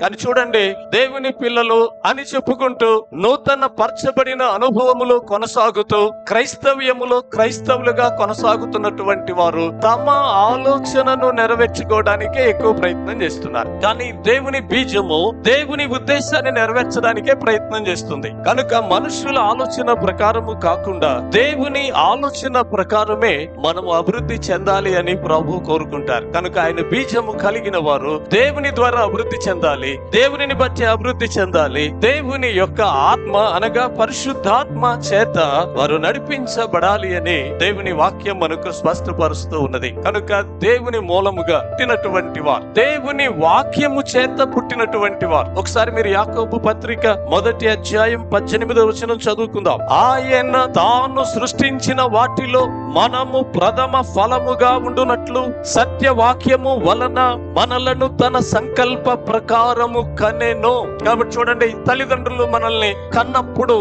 కానీ చూడండి దేవుని పిల్లలు అని చెప్పుకుంటూ నూతన పరచబడిన అనుభవములు కొనసాగుతూ క్రైస్తవ్యములో క్రైస్తవులుగా కొనసాగుతున్నటువంటి వారు తమ ఆలోచనను నెరవేర్చుకోవడానికే ఎక్కువ ప్రయత్నం చేస్తున్నారు. కానీ దేవుని బీజము దేవుని ఉద్దేశాన్ని నెరవేర్చడానికే ప్రయత్నం చేస్తుంది. కనుక మనుషుల ఆలోచన ప్రకారము కాకుండా దేవుని ఆలోచన ప్రకారమే మనము అభివృద్ధి చెందాలి అని ప్రభు కోరుకుంటారు. కనుక ఆయన బీజము కలిగిన వారు దేవుని ద్వారా అభివృద్ధి చెందాలి. దేవునిని బట్టి అభివృద్ధి చెందాలి. దేవుని యొక్క ఆత్మ అనగా పరిశుద్ధాత్మ చేత వారు నడిపించబడాలి అని దేవుని వాక్యం మనకు స్పష్టపరుస్తూ ఉన్నది. కనుక దేవుని మూలముగా పుట్టినటువంటి వారు దేవుని వాక్యము చేత పుట్టినటువంటి వారు. ఒకసారి మీరు యాకోబు పత్రిక మొదటి అధ్యాయం పద్దెనిమిదవ వచనం చదువుకుందాం. ఆయన తాను సృష్టించిన వాటిలో మనము ప్రథమ ఫలముగా ఉండునట్లు సత్యవాక్యము వలన మనలను తన సంకల్ప ప్రకారం ప్రకారము కనెను. కాబట్టి చూడండి తల్లిదండ్రులు మనల్ని కన్నప్పుడు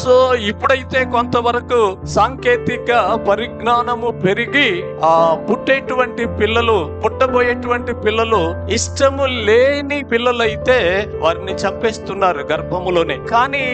సో ఇప్పుడైతే కొంతవరకు సాంకేతిక పరిజ్ఞానము పెరిగి ఆ పుట్టేటువంటి పిల్లలు పుట్టబోయేటువంటి పిల్లలు ఇష్టము లేని పిల్లలైతే వారిని చంపేస్తున్నారు గర్భములోనే. కానీ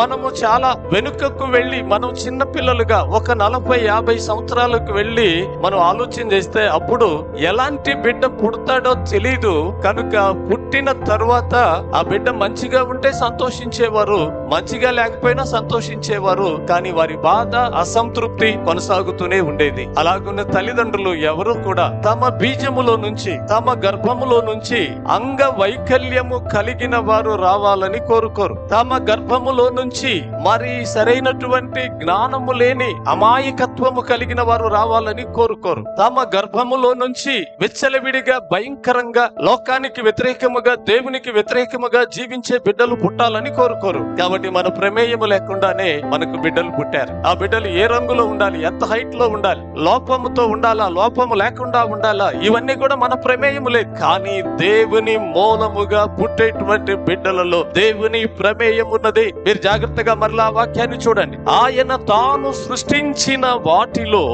మనము చాలా వెనుకకు వెళ్ళి మనం చిన్న పిల్లలుగా ఒక నలభై యాభై సంవత్సరాలకు వెళ్ళి మనం ఆలోచన చేస్తే అప్పుడు ఎలాంటి బిడ్డ పుడతాడో తెలీదు. కనుక పుట్టిన తర్వాత ఆ బిడ్డ మంచిగా ఉంటే సంతోషించేవారు మంచిగా లేకపోయినా సంతోషించేవారు కానీ వారి బాధ అసంతృప్తి కొనసాగుతూనే ఉండేది. అలాగున్న తల్లిదండ్రులు ఎవరు కూడా తమ బీజములో నుంచి తమ గర్భములో నుంచి అంగ వైకల్యము కలిగిన వారు రావాలని కోరుకోరు. తమ గర్భములో నుంచి మరి సరైనటువంటి జ్ఞానము లేని అమాయకత్వము కలిగిన వారు రావాలని కోరుకోరు. తమ గర్భములో నుంచి విచ్చలవిడిగా భయంకరంగా లోకానికి వ్యతిరేకముగా దేవునికి వ్యతిరేకముగా జీవించే బిడ్డలు పుట్టాలని కోరుకోరు. కాబట్టి మన ప్రమేయము లేకుండానే మనకు బిడ్డలు పుట్టారు. ఆ బిడ్డలు ఏ రంగులో ఉండాలి? ఎంత హైట్లో ఉండాలి? లోపముతో ఉండాలా? లోపము లేకుండా ఉండాలా? ఇవన్నీ కూడా మన ప్రమేయము లేదు. కానీ దేవుని మూలముగా పుట్టేటువంటి బిడ్డలలో దేవుని ప్రమేయం ఉన్నది మీరు జాగ్రత్తగా మరలా వాక్యాన్ని చూడండి. ఆయన తాను సృష్టించిన వాటిలో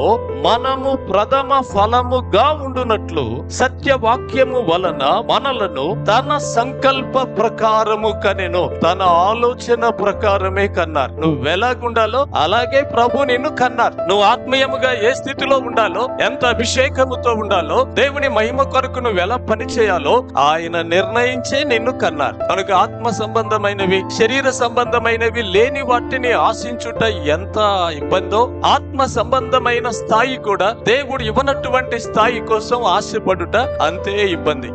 మనము ప్రథమ ఫలముగా ఉండునట్లు సత్యవాక్యము వలన మనలను తన సంకల్ప ప్రకారము కనెను. తన ఆలోచన ప్రకారమే కన్నారు. నువ్వు ఎలాగుండాలో అలాగే ప్రభు నిన్ను కన్నారు. నువ్వు ఆత్మీయముగా ఏ స్థితిలో ఉండాలో ఎంత అభిషేకముతో ఉండాలో దేవుని మహిమ కొరకు నువ్వు ఎలా పని చేయాలో ఆయన నిర్ణయించే నిన్ను కన్నారు. కనుక ఆత్మ సంబంధమైనవి శరీర సంబంధమైనవి లేని వాటిని ఆశించుట ఎంత ఇబ్బందో ఆత్మ సంబంధమైన స్థాయి కూడా దేవుడు ఇవ్వనటువంటి స్థాయి కోసం ఆశపడుట అంతే ఇబ్బంది.